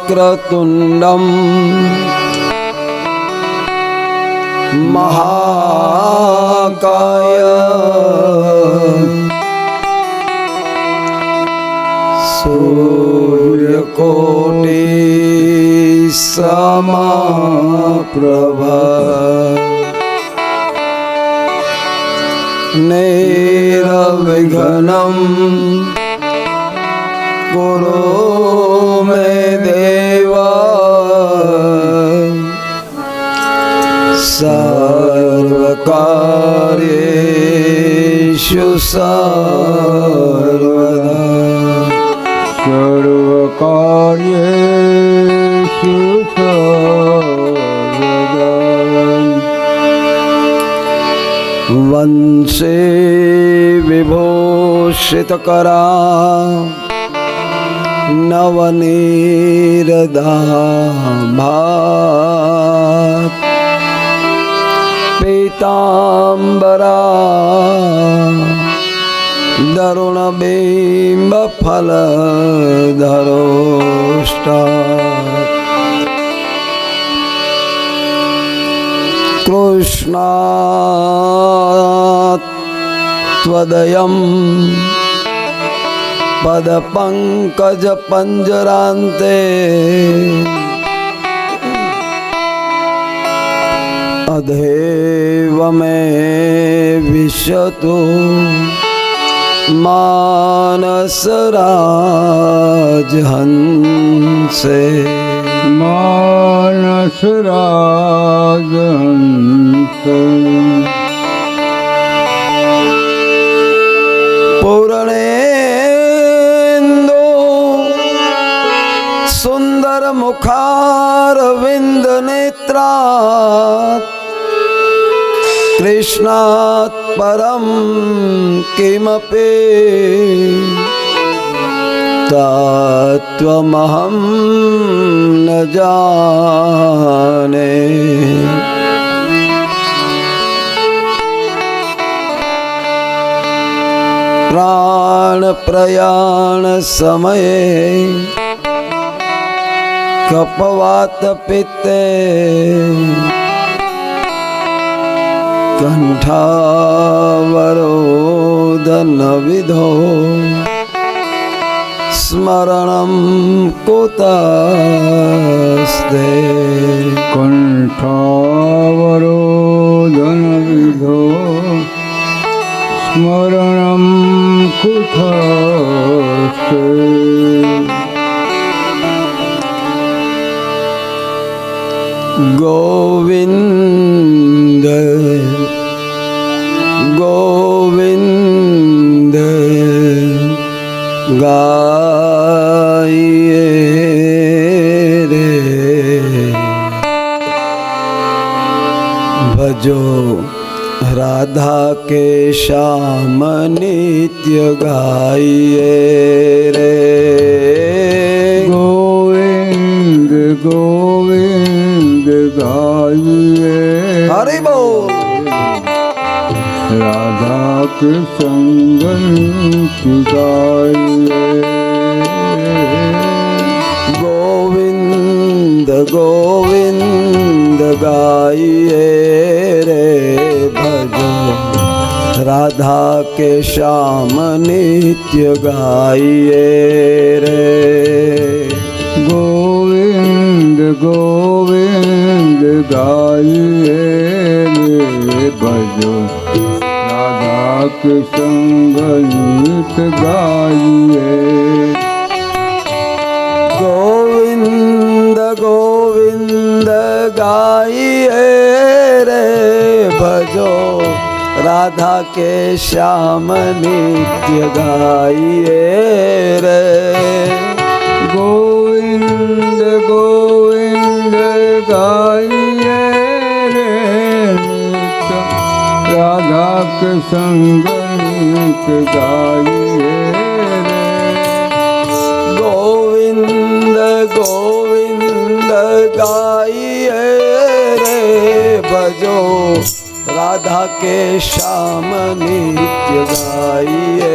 वक्रतुण्डम् महाकाय सूर्यकोटि समाप्रभ नैरविघ्नम् सर्वकार्येषु सर्वदा સર્વકાર્યેષુ સર્વદા वंशे પીતાંબરા દરુણ બિંબ ફલ ધરોષ્ટા કૃષ્ણાત્વદયં પદપંકજ પંજરાંતે तिष्ठतु मानसराजहंसे। मानसराजहंसे। કૃષ્ણાત પરમ કિમપી તત્વમહં ન જાને પ્રાણ કંઠાવરોદન વિધો. સ્મરણ કુતસ્તે કંઠાવરોધન વિધો. સ્મરણ કુતસ્તે ગોવિંદ ગાઈએ રે ભજો રાધા કે શ્યામ નિત્ય ગાઈએ રે ગોવિંદ ગોવિંદ ગાઈએ હરિ બોલ રાધા કૃષ્ણ ગાઈએ ગોવિંદ ગોવિંદ ગાઈએ રે ભજો રાધા કે શ્યામ નિત્ય ગાઈએ રે ગોવિંદ ગોવિંદ ગાઈએ રે ભજો રાધા કૃષ્ણ ગીત ગાઈએ ગોવિંદ ગોવિંદ ગાઈએ રે ભજો રાધા કે શ્યામ નિત્ય ગાઈએ રે ગોવિંદ રાધા ગીત ગાઈએ ગોવિંદ ગોવિંદ ગાઈએ રે ભજો રાધા કે શ્યામ નિત્ય ગાઈએ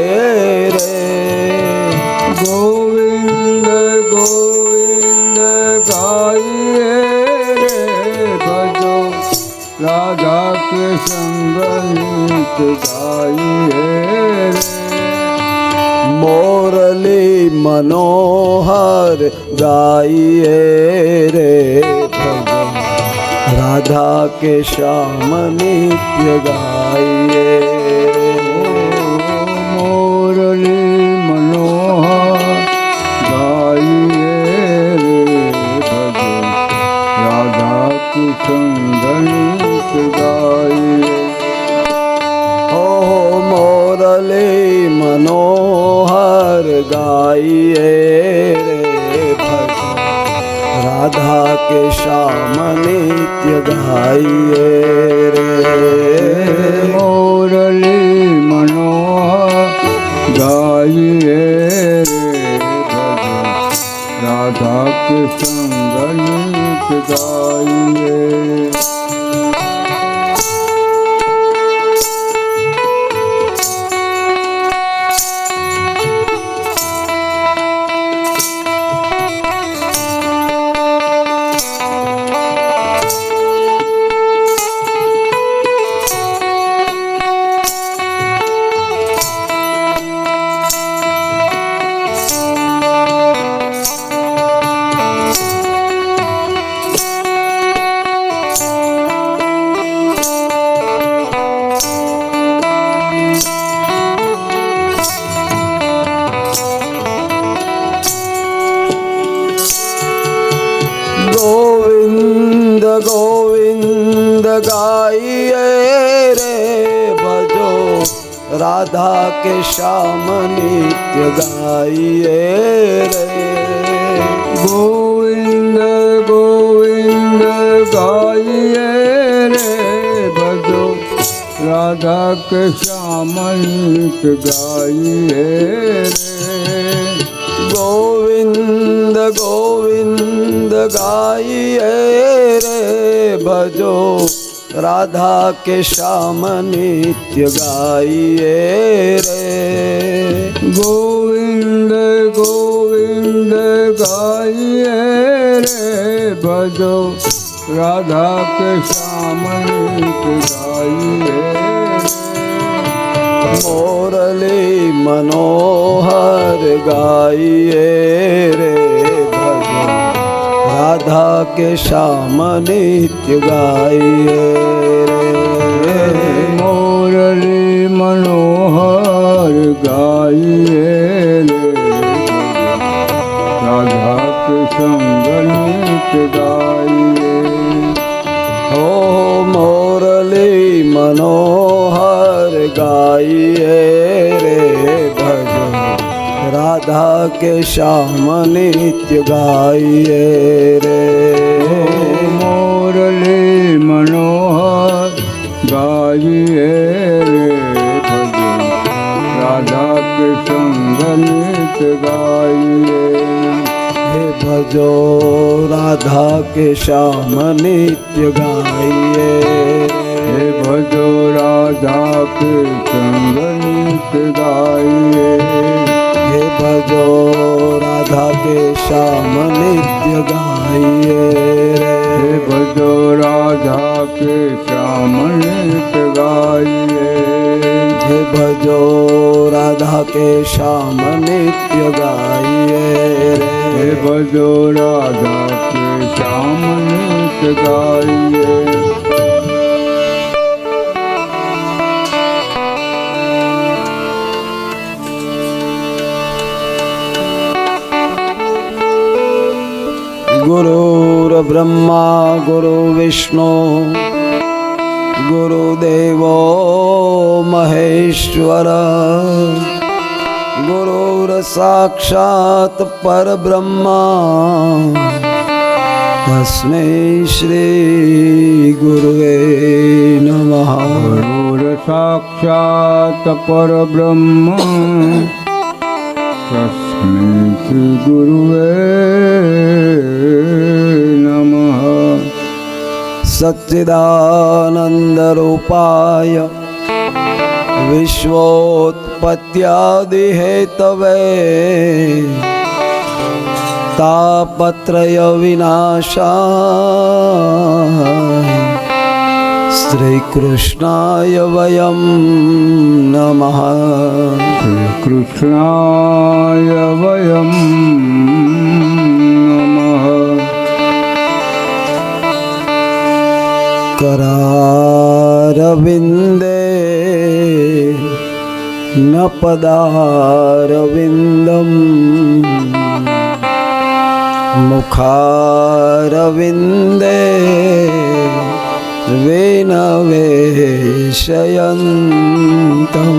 રે ગોવિંદ ગાઈએ રે મોરલી મનોહર ગાઈએ રે ભજન રાધા કે શ્યામ નિત્ય ગાઈએ રાધા કે શ્યામ નિત્ય ગાઈએ રે મોરલી મનો ગાઈએ રે રાધા કૃષ્ણ ગાઈએ ગાઈએ રે ભજો રાધા કે શ્યામ નિત્ય ગાઈએ રે. ગોવિંદ ગોવિંદ ગાઈએ રે ભજો રાધા કે શ્યામલિત ગાઈએ રે. ગોવિંદ ગોવિંદ ગાઈએ રે ભજો રાધા કે શ્યામ નિત્ય ગાઈએ રે. ગોવિંદ ગોવિંદ ગાઈએ રે. ભજો રાધા કે શ્યામલિત ગાઈએ રે. મોરલી મનોહર ગાઈએ કે શ્યામ નિત્ય ગાઈએ મોરલી મનોહર ગાઈએ રાધા કૃષ્ણ નિત્ય ગાઈએ હો મોરલી મનોહર ગાઈએ રાધા કે શ્યામ નિત્ય ગાઈએ રે મોરલી મનોહર ગાઈએ રે રાધા કૃષ્ણ નિત્ય ગાઈએ હે ભજો રાધા કે શ્યામ નિત્ય ગાઈએ હે ભજો રાધા કૃષ્ણ નિત્ય ગાઈએ ભજો રાધા કે શ્યામ નિત્ય ગાઈએ રે ભજો રાધા કે શ્યામલિત ગાઈએ હે ભજો રાધા કે શ્યામ નિત્ય ગાઈએ હે ભજો રાધા કે શ્યામલિત ગાઈએ ગુરુબ્રહ્મા ગુરુ વિષ્ણુ ગુરુદેવો મહેશ્વર ગુરુર સાક્ષાત પરબ્રહ્મા તસ્મે શ્રી ગુરુવે નમઃ ગુરુર સાક્ષાત પરબ્રહ્મા તસ્મે શ્રી ગુરુવે सच्चिदानन्दरूपाय विश्वोत्पत्त्यादिहेतवे तापत्रयविनाशाय શ્રીકૃષ્ણાય વયમ નમઃ શ્રીકૃષ્ણાય વયમ रविन्दे न पदारविन्दम् मुखारविन्दे वेणवेशयन्तं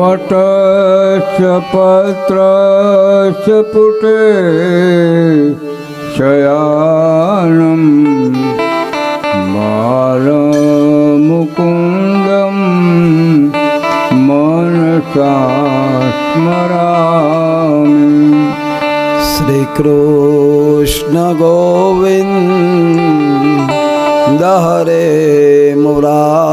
वटश्च पत्रश्च पुटे शयानम् સ્મરામિ શ્રી કૃષ્ણ ગોવિંદ હરે મુરારી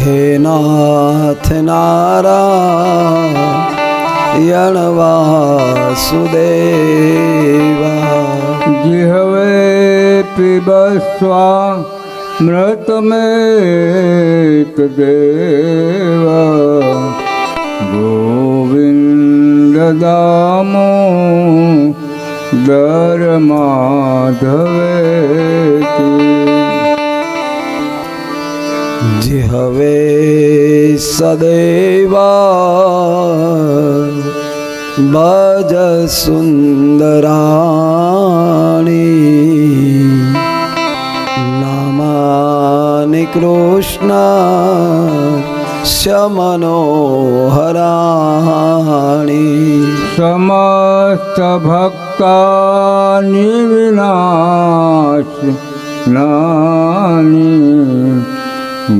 હે નાથ નારાયણ વાસુદેવા જી હવે પીબસ્વા मृतमेतदेव गोविन्ददामो दरमाधवेति ભગવાન કૃષ્ણ શમનોહરાણી સમસ્ત ભક્તાની વિનાશ નાની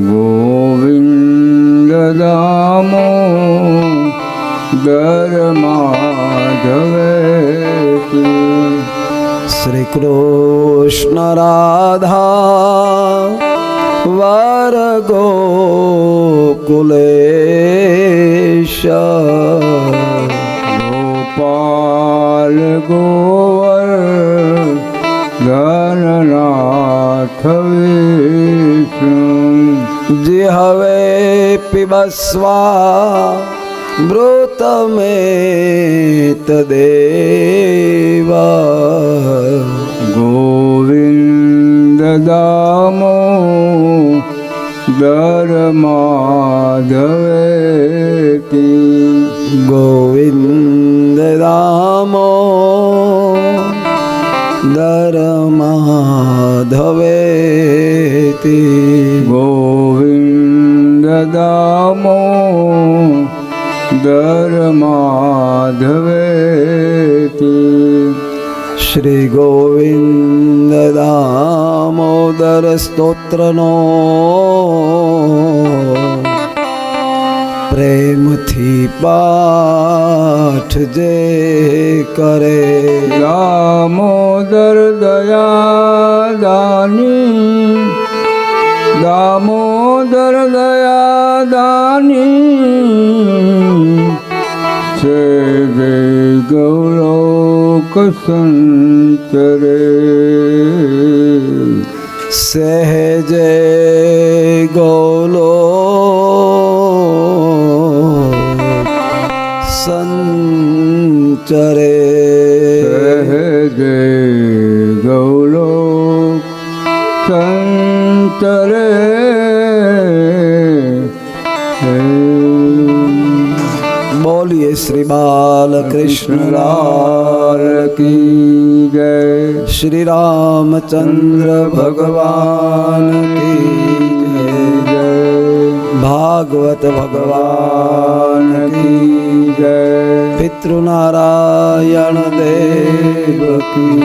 ગોવિંદ દામો ગરમાધવે શ્રી કૃષ્ણ રાધા વાર ગોકુલેશ ગોપાલ ગોવર ગણનાથ વિષ્ણુ જે હવે પીબસ્વા મૃતમે તદેવા ગોવિંદ દામો દર માધવેતી ગોવિંદ રામો દર માધવેતી ગોવિંદ દામો દર માધવેતી સ્તોત્રનો પ્રેમથી પાઠ જે કરે દામોદર દયાદાની દામોદર દયાદાની છે જય ગૌલોક સંતરે કૃષ્ણ કી જય. શ્રી રામચંદ્ર ભગવાન કી જય. ભાગવત ભગવાન કી જય. પિતૃનારાયણ દેવ કી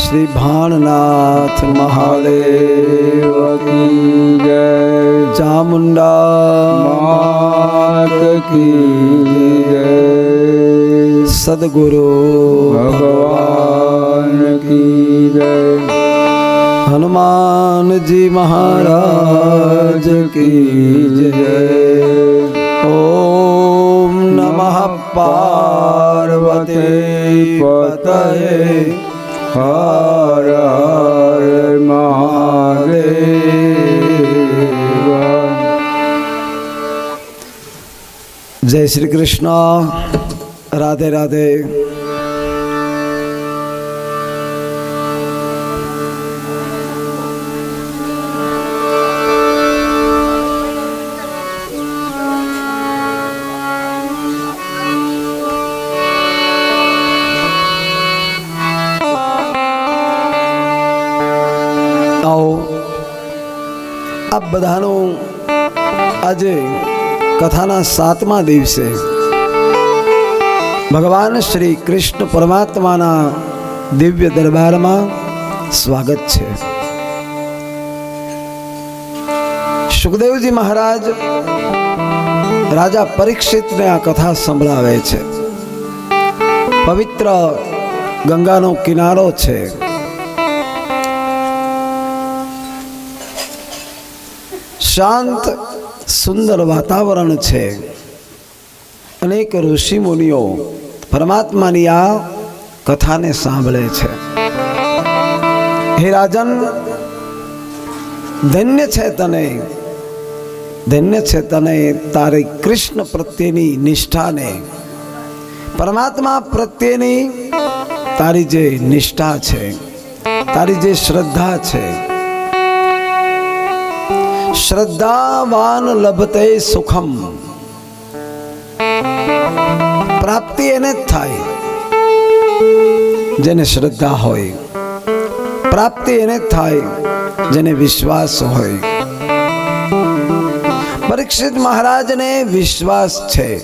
શ્રી ભાણનાથ મહાદેવ કી જય. ચામુંડા કી જય. સદગુરુ ભગવાન કી જય. હનુમાનજી મહારાજ કી જય. ઓમ નમઃ પાર્વતી પતયે હર હર મહાદેવ જય શ્રી કૃષ્ણ રાધે રાધે આપ બધાનું આજે કથાના સાતમા દિવસે ભગવાન શ્રી કૃષ્ણ પરમાત્માના દિવ્ય દરબારમાં સ્વાગત છે. સુખદેવજી મહારાજ રાજા પરીક્ષિતને આ કથા સંભળાવે છે. પવિત્ર ગંગાનો કિનારો છે. શાંત, સુંદર વાતાવરણ છે. અનેક ઋષિ મુનિઓ પરમાત્માની આ કથાને સાંભળે છે. હે રાજન, ધન્ય છે તને, ધન્ય છે તને તારી કૃષ્ણ પ્રત્યેની નિષ્ઠાને. પરમાત્મા પ્રત્યેની તારી જે નિષ્ઠા છે, તારી જે શ્રદ્ધા છે શ્રદ્ધાવાન લભતે સુખમ. પ્રાપ્તિ એને જ થાય. જેને શ્રદ્ધા હોય. પ્રાપ્તિ એને જ થાય. જેને વિશ્વાસ હોય. પરીક્ષિત મહારાજને વિશ્વાસ છે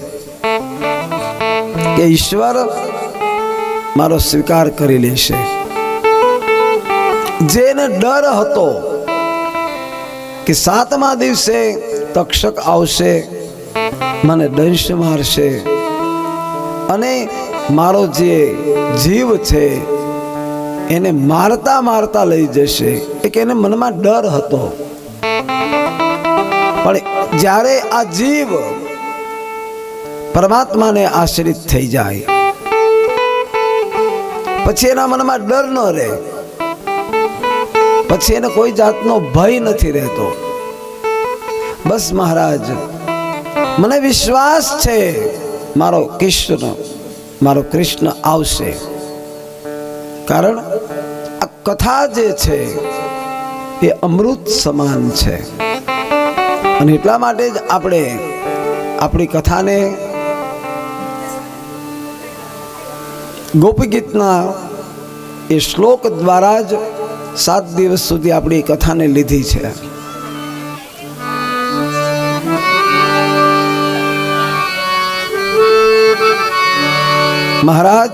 કે ઈશ્વર મારો સ્વીકાર કરી લેશે. જેને ડર હતો કે સાતમા દિવસે તક્ષક આવશે, મને દંશ મારશે. અને મારો જે જીવ છે, એને મારતા મારતા લઈ જશે. એક એને મનમાં ડર હતો. પણ જ્યારે આ જીવ પરમાત્માને આશ્રિત થઈ જાય, પછી એના મનમાં ડર ન રહે. પછી એને કોઈ જાતનો ભય નથી રહેતો. બસ મહારાજ, મને વિશ્વાસ છે મારો કૃષ્ણ મારો કૃષ્ણ આવશે. કારણ આ કથા જે છે એ અમૃત સમાન છે. અને એટલા માટે જ આપણે આપણી કથાને ગોપી ગીતના એ શ્લોક દ્વારા જ સાત દિવસ સુધી આપણી કથાને લીધી છે. મહારાજ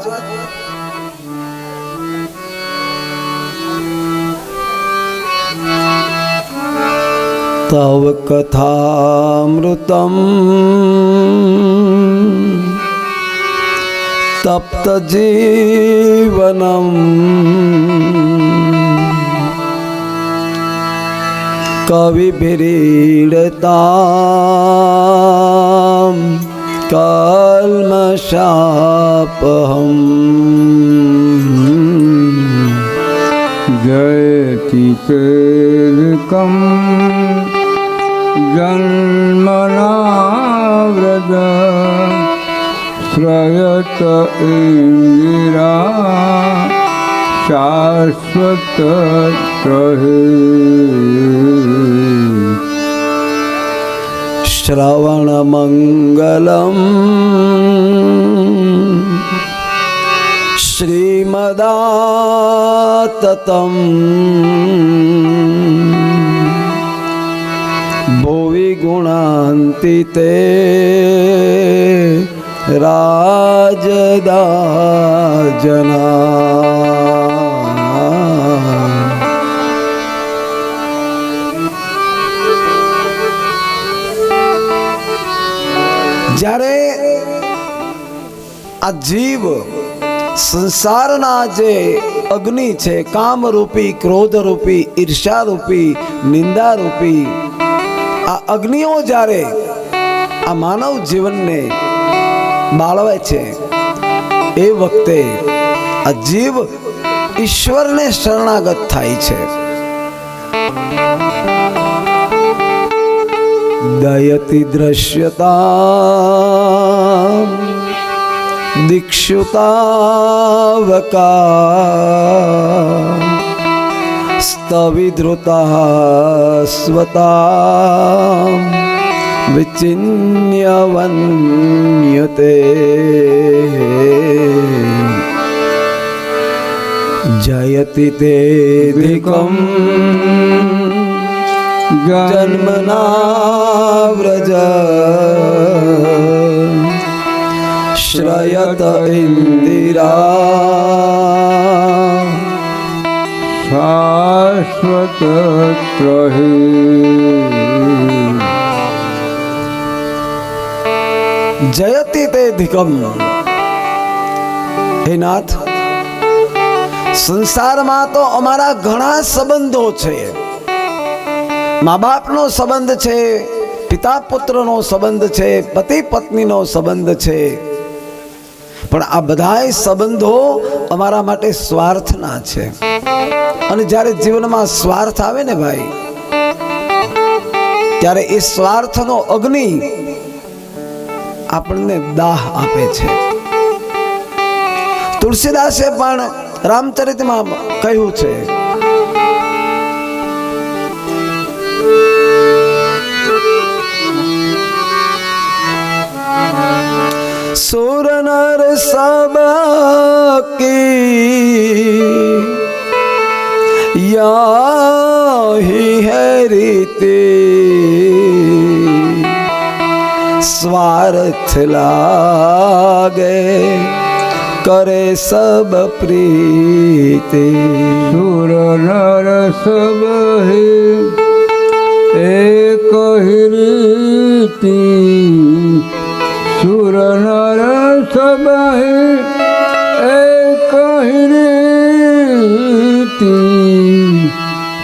તવ કથામૃતમ તપ્ત જીવનમ कवि बिरीडताम कल्मशापहं जयति पेदकं जन्मनाव्रद श्रयत इन्दिरा शाश्वत रहे। શ્રવણમંગલમ શ્રીમદાતતમ ભુવિ ગુણાંતિ તે રાજદાજના આ જીવ સંસારના જે અગ્નિ છે, કામરૂપી, ક્રોધરૂપી ઈર્ષારૂપી નિંદારૂપી, આ અગ્નિઓ જ્યારે આ માનવ જીવનને બાળવે છે, એ વખતે આ જીવ ઈશ્વરને શરણાગત થાય છે. દયતિ દ્રશ્યતા દીક્ષુતાવકા સ્તવિદ્રુતા સ્વતા વિચિન્ય વન્યતે જયતિ તે દિકમ જન્મના ઇન્દિરા શાશ્વત ત્રહે જયતિ તે ધિકમ હે નાથ સંસારમાં તો અમારા ઘણા સંબંધો છે. મા બાપનો સંબંધ છે પિતા પુત્રનો સંબંધ છે પતિ પત્નીનો સંબંધ છે. પણ આ બધાય સંબંધો અમારા માટે સ્વાર્થના છે. અને જ્યારે જીવનમાં સ્વાર્થ આવે ને ભાઈ, ત્યારે એ સ્વાર્થનો અગ્નિ આપણને દાહ આપે છે. તુલસીદાસે પણ રામચરિતમાં કહ્યું છે સુર નર સબ કી યાહી હૈ રીતિ. સ્વાર્થ લાગે, કરે સબ પ્રીતિ. સુર નર સબ એક રીતિ. સબ હે એક રીતિ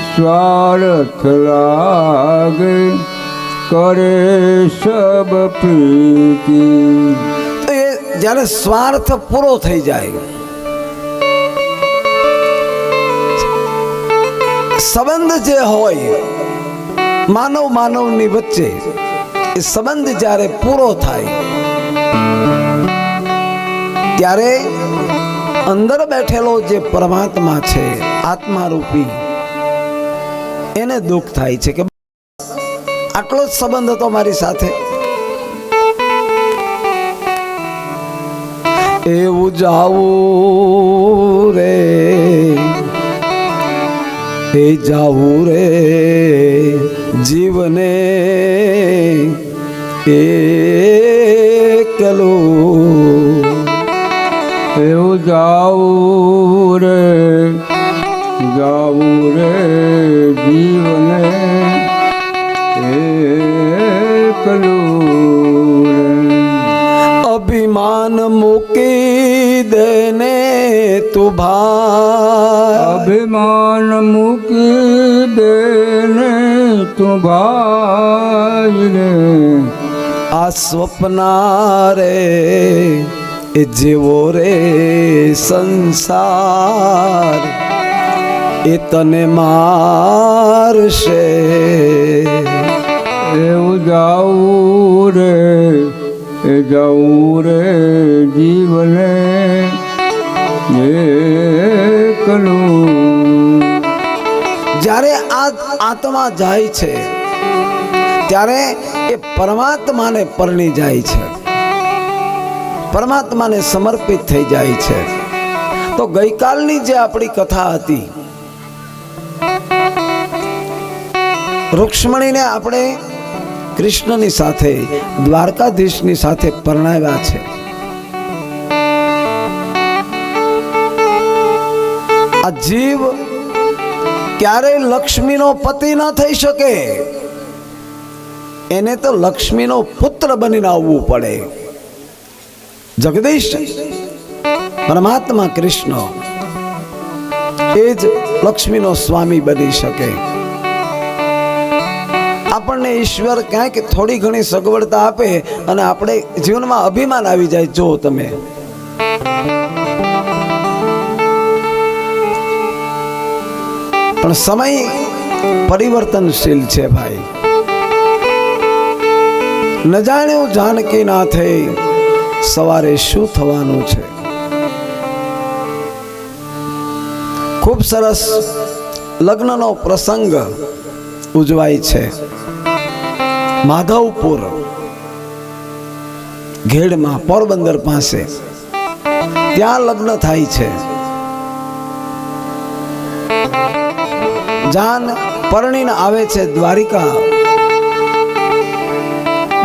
સ્વાર્થ લાગે કરે સબ પ્રીતિ તો એ જ્યારે સ્વાર્થ પૂરો થઈ જાય સંબંધ જે હોય માનવ માનવની વચ્ચે એ સંબંધ જ્યારે પૂરો થાય ત્યારે અંદર બેઠેલો જે પરમાત્મા છે, આત્મારૂપી, એને દુઃખ થાય છે કે આટલો જ સંબંધ હતો મારી સાથે. એવું જાવું રે, એ જાવું રે, જીવને એકલું જાવું રે જાવું રે જીવને અભિમાન મૂકી દેને તું ભાઈ અભિમાન મૂકી દેને તું ભાઈ રે આ સ્વપ્ના રે એ જેવો રે સંસાર એ તને મારશે. એવું જાવું રે એ જાવું રે જીવને એકલું જ્યારે આ આત્મા જાય છે ત્યારે એ પરમાત્માને પરણી જાય છે. પરમાત્માને સમર્પિત થઈ જાય છે. તો ગઈકાલની જે આપણી કથા હતી, રુક્ષ્મણીને આપણે કૃષ્ણની સાથે, દ્વારકાધીશની સાથે પરણાવ્યા છે. આ જીવ ક્યારેય લક્ષ્મીનો પતિ ન થઈ શકે. એને તો લક્ષ્મીનો પુત્ર બનીને આવવું પડે. જગદીશ, પરમાત્મા કૃષ્ણ. એ જ લક્ષ્મીનો સ્વામી બની શકે. આપણને ઈશ્વર ક્યાંક થોડી ઘણી સગવડતા આપે અને આપણે જીવનમાં અભિમાન આવી જાય. જો તમે. પણ સમય પરિવર્તનશીલ છે ભાઈ. ન જાણ્યું જાનકી નાથે સવારે શું થવાનું છે? ખૂબ સરસ લગ્નનો પ્રસંગ ઉજવાય છે. માધવપુર, ઘેડમાં પોરબંદર પાસે. ત્યાં લગ્ન થાય છે. જાન પરણીને આવે છે દ્વારિકા.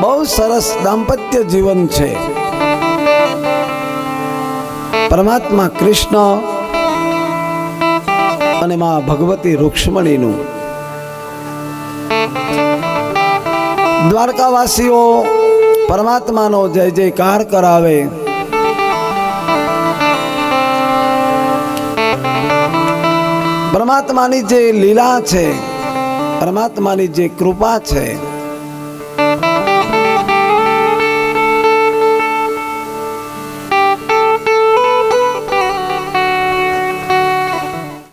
બહુ સરસ દાંપત્ય જીવન છે. પરમાત્મા કૃષ્ણ અને મા ભગવતી રૂક્ષ્મણીનું. દ્વારકાવાસીઓ, પરમાત્માનો જય જયકાર કરાવે. પરમાત્માની જે લીલા છે, પરમાત્માની જે કૃપા છે